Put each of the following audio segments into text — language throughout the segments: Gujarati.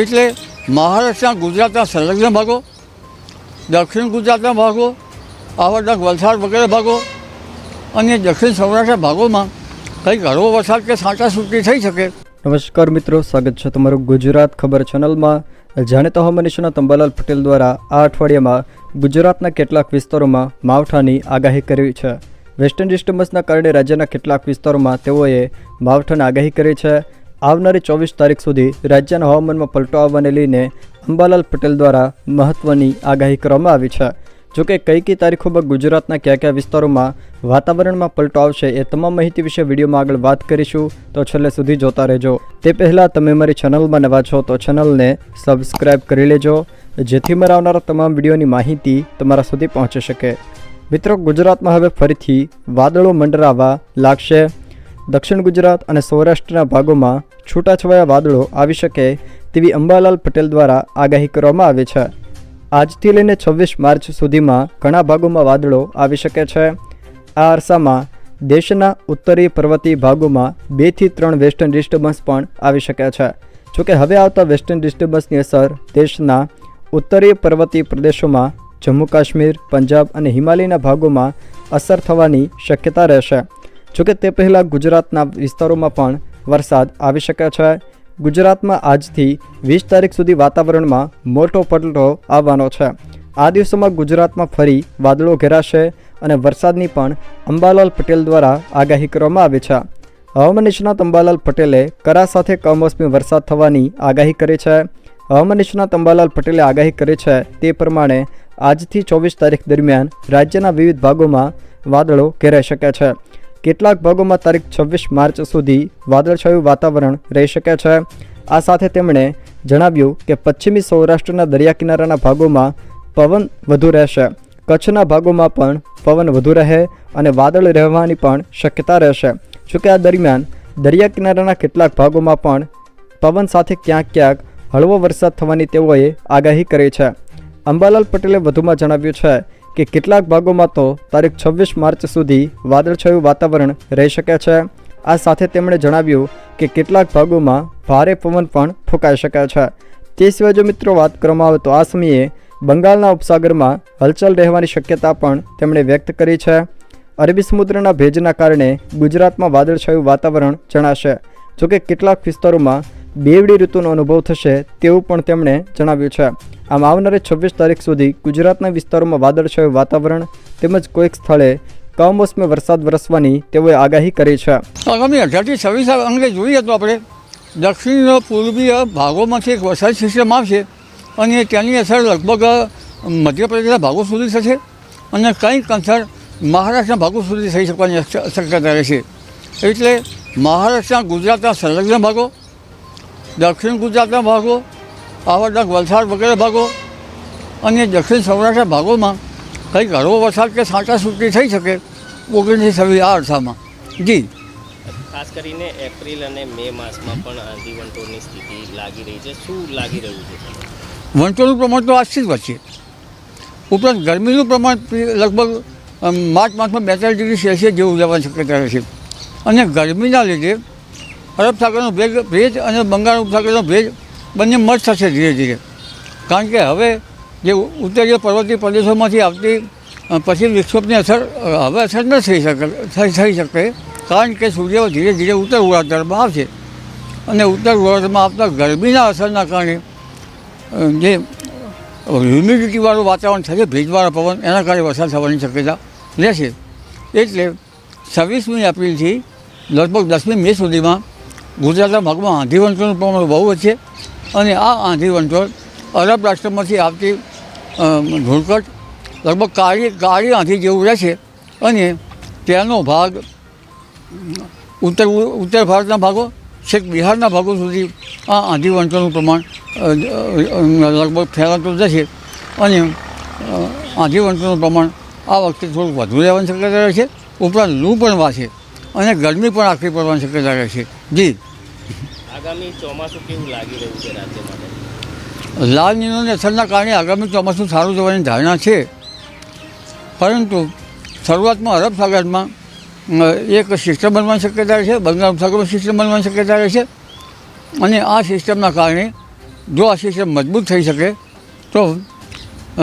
એટલે મહારાષ્ટ્રના ગુજરાતના સંલગ્ન ભાગો, દક્ષિણ ગુજરાતના ભાગો આવડના વલસાડ વગેરે ભાગો અને દક્ષિણ સૌરાષ્ટ્રના ભાગોમાં કંઈક હળવો વરસાદ કે છાંટાછૂટી થઈ શકે. નમસ્કાર મિત્રો, સ્વાગત છે તમારું ગુજરાત ખબર ચેનલમાં. જાણીતા હવામાન નિષ્ણાત અંબાલાલ પટેલ દ્વારા આ અઠવાડિયામાં ગુજરાતના કેટલાક વિસ્તારોમાં માવઠાની આગાહી કરી છે. વેસ્ટર્ન ડિસ્ટર્બન્સના કારણે રાજ્યના કેટલાક વિસ્તારોમાં તેઓએ માવઠાની આગાહી કરી છે. આવનારી ચોવીસ તારીખ સુધી રાજ્યના હવામાનમાં પલટો આવવાને લઈને અંબાલાલ પટેલ દ્વારા મહત્ત્વની આગાહી કરવામાં આવી છે. જોકે કઈ કઈ તારીખોમાં ગુજરાતના કયા કયા વિસ્તારોમાં વાતાવરણમાં પલટો આવશે એ તમામ માહિતી વિશે વિડીયોમાં આગળ વાત કરીશું. તો છેલ્લે સુધી જોતા રહેજો. તે પહેલાં તમે મારી ચેનલમાં નવા છો તો ચેનલને સબસ્ક્રાઈબ કરી લેજો. જેથી મારા આવનારા તમામ વિડીયોની માહિતી તમારા સુધી પહોંચી શકે. મિત્રો, ગુજરાતમાં હવે ફરીથી વાદળો મંડરાવા લાગશે. દક્ષિણ ગુજરાત અને સૌરાષ્ટ્રના ભાગોમાં છૂટાછવાયા વાદળો આવી શકે તેવી અંબાલાલ પટેલ દ્વારા આગાહી કરવામાં આવી છે. આજથી લઈને છવ્વીસ માર્ચ સુધીમાં ઘણા ભાગોમાં વાદળો આવી શકે છે. આ અરસામાં દેશના ઉત્તરી પર્વતીય ભાગોમાં બેથી ત્રણ વેસ્ટર્ન ડિસ્ટર્બન્સ પણ આવી શકે છે. જોકે હવે આવતા વેસ્ટર્ન ડિસ્ટર્બન્સની અસર દેશના ઉત્તરીય પર્વતીય પ્રદેશોમાં, જમ્મુ કાશ્મીર, પંજાબ અને હિમાલયના ભાગોમાં અસર થવાની શક્યતા રહેશે. જોકે તે પહેલાં ગુજરાતના વિસ્તારોમાં પણ વરસાદ આવી શકે છે. ગુજરાતમાં આજથી વીસ તારીખ સુધી વાતાવરણમાં મોટો પલટો આવવાનો છે. આ દિવસોમાં ગુજરાતમાં ફરી વાદળો ઘેરાશે અને વરસાદની પણ અંબાલાલ પટેલ દ્વારા આગાહી કરવામાં આવી છે. હવામાન નિષ્ણાત અંબાલાલ પટેલે કરા સાથે કમોસમી વરસાદ થવાની આગાહી કરી છે. હવામાન નિષ્ણાત અંબાલાલ પટેલે આગાહી કરી છે તે પ્રમાણે આજથી ચોવીસ તારીખ દરમિયાન રાજ્યના વિવિધ ભાગોમાં વાદળો ઘેરાઈ શકે છે. કેટલાક ભાગોમાં તારીખ છવ્વીસ માર્ચ સુધી વાદળછાયું વાતાવરણ રહી શકે છે. આ સાથે તેમણે જણાવ્યું કે પશ્ચિમી સૌરાષ્ટ્રના દરિયા કિનારાના ભાગોમાં પવન વધુ રહેશે. કચ્છના ભાગોમાં પણ પવન વધુ રહે અને વાદળ રહેવાની પણ શક્યતા રહેશે. જોકે આ દરમિયાન દરિયા કિનારાના કેટલાક ભાગોમાં પણ પવન સાથે ક્યાંક ક્યાંક હળવો વરસાદ થવાની તેઓએ આગાહી કરી છે. અંબાલાલ પટેલે વધુમાં જણાવ્યું છે કે કેટલાક ભાગોમાં તો તારીખ છવ્વીસ માર્ચ સુધી વાદળછાયું વાતાવરણ રહી શકે છે. આ સાથે તેમણે જણાવ્યું કે કેટલાક ભાગોમાં ભારે પવન પણ ફૂંકાઈ શકે છે. તે સિવાય જો મિત્રો વાત કરવામાં આવે તો આ સમયે બંગાળના ઉપસાગરમાં હલચલ રહેવાની શક્યતા પણ તેમણે વ્યક્ત કરી છે. અરબી સમુદ્રના ભેજના કારણે ગુજરાતમાં વાદળછાયું વાતાવરણ જણાશે. જોકે કેટલાક વિસ્તારોમાં બેવડી ઋતુનો અનુભવ થશે તેવું પણ તેમણે જણાવ્યું છે. આમ આવનારી છવ્વીસ તારીખ સુધી ગુજરાતના વિસ્તારોમાં વાદળછાયું વાતાવરણ તેમજ કોઈક સ્થળે કમોસમી વરસાદ વરસવાની તેઓએ આગાહી કરી છે. આગામી અઢારથી છવ્વીસ અંગે જોઈએ તો આપણે દક્ષિણ પૂર્વીય ભાગોમાંથી એક વરસાદ સિસ્ટમ આવશે અને તેની અસર લગભગ મધ્યપ્રદેશના ભાગો સુધી થશે અને કંઈક અસર મહારાષ્ટ્રના ભાગો સુધી થઈ શકવાની શક- શક્યતા રહેશે. એટલે મહારાષ્ટ્રના ગુજરાતના સંલગ્ન ભાગો દક્ષિણ ગુજરાતના ભાગો આવડના વલસાડ વગેરે ભાગો અને દક્ષિણ સૌરાષ્ટ્રના ભાગોમાં કંઈક ઘરો વરસાદ કે છાંટાછૂટી થઈ શકે ઓગણીસ છવ્વીસ આ અરસામાં. જી. ખાસ કરીને એપ્રિલ અને મે માસમાં પણ આંધી વંટોળની સ્થિતિ લાગી રહી છે. શું લાગી રહ્યું છે? વંટોળનું પ્રમાણ તો આજથી જ વધશે. ઉપરાંત ગરમીનું પ્રમાણ લગભગ માર્ચ માસમાં બેતાલીસ ડિગ્રી સેલ્સિયસ જેવું જવાની શક્યતા રહેશે અને ગરમીના લીધે અરબ સાગરનો ભેજ ભેજ અને બંગાળ ઉપસાગરનો ભેજ બંને મર્જ થશે ધીરે ધીરે. કારણ કે હવે જે ઉત્તરીય પર્વતીય પ્રદેશોમાંથી આવતી પછી વિક્ષોભની અસર હવે અસર ન થઈ શકે થઈ શકે. કારણ કે સૂર્ય ધીરે ધીરે ઉત્તર ગોળાર્ધમાં આવશે. અને ઉત્તર ગોળાર્ધમાં આવતા ગરમીના અસરના કારણે જે હ્યુમિડિટીવાળું વાતાવરણ થશે ભેજવાળા પવન, એના કારણે વરસાદ થવાની શક્યતા રહેશે. એટલે છવ્વીસમી એપ્રિલથી લગભગ દસમી મે સુધીમાં ગુજરાતના ભાગમાં આંધી વંટોળનું પ્રમાણ બહુ છે. અને આ આંધી અરબ રાષ્ટ્રમાંથી આવતી ધૂળકટ લગભગ કાળી કાળી આંધી જેવું રહેશે. અને તેનો ભાગ, ઉત્તર ઉત્તર ભારતના ભાગો, છેક બિહારના ભાગો સુધી આ આંધી પ્રમાણ લગભગ ફેલાતું જશે અને આંધી પ્રમાણ આ વખતે થોડુંક વધુ રહેવાની શક્યતા રહે છે ઉપરાંત લૂ પણ વાશે. અને ગરમી પણ આખરી પડવાની શક્યતા રહેશે. જી. આગામી ચોમાસું કેવું લાગી રહ્યું છે રાજ્ય માટે? લાલ નીલોની અસરના કારણે આગામી ચોમાસું સારું જવાની ધારણા છે. પરંતુ શરૂઆતમાં અરબ સાગરમાં એક સિસ્ટમ બનવાની શક્યતા રહેશે બંગાળ સાગરમાં સિસ્ટમ બનવાની શક્યતા રહેશે અને આ સિસ્ટમના કારણે જો આ સિસ્ટમ મજબૂત થઈ શકે તો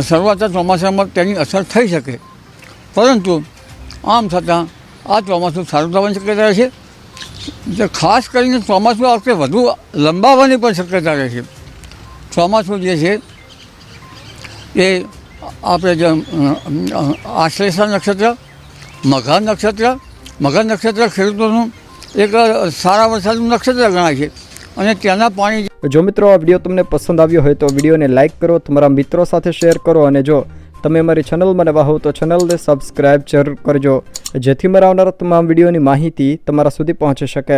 શરૂઆતના ચોમાસામાં તેની અસર થઈ શકે. પરંતુ આમ છતાં આ ચોમાસું સારું થવાની શક્યતા છે. ખાસ કરીને ચોમાસું આ વખતે વધુ લંબાવવાની પણ શક્યતા રહે છે. ચોમાસું જે છે, એ આપણે જે આશ્લેષા નક્ષત્ર, મઘા નક્ષત્ર મઘા નક્ષત્ર ખેડૂતોનું એક સારા વરસાદનું નક્ષત્ર ગણાય છે. અને ત્યાંના પાણી જો મિત્રો આ વીડિયો તમને પસંદ આવ્યો હોય તો વિડીયોને લાઇક કરો, તમારા મિત્રો સાથે શેર કરો અને જો તમે અમારી ચેનલમાં નવા હો તો ચેનલને સબસ્ક્રાઈબ જરૂર કરજો, જેથી મારા આવનારા તમામ વિડીયોની માહિતી તમારા સુધી પહોંચી શકે.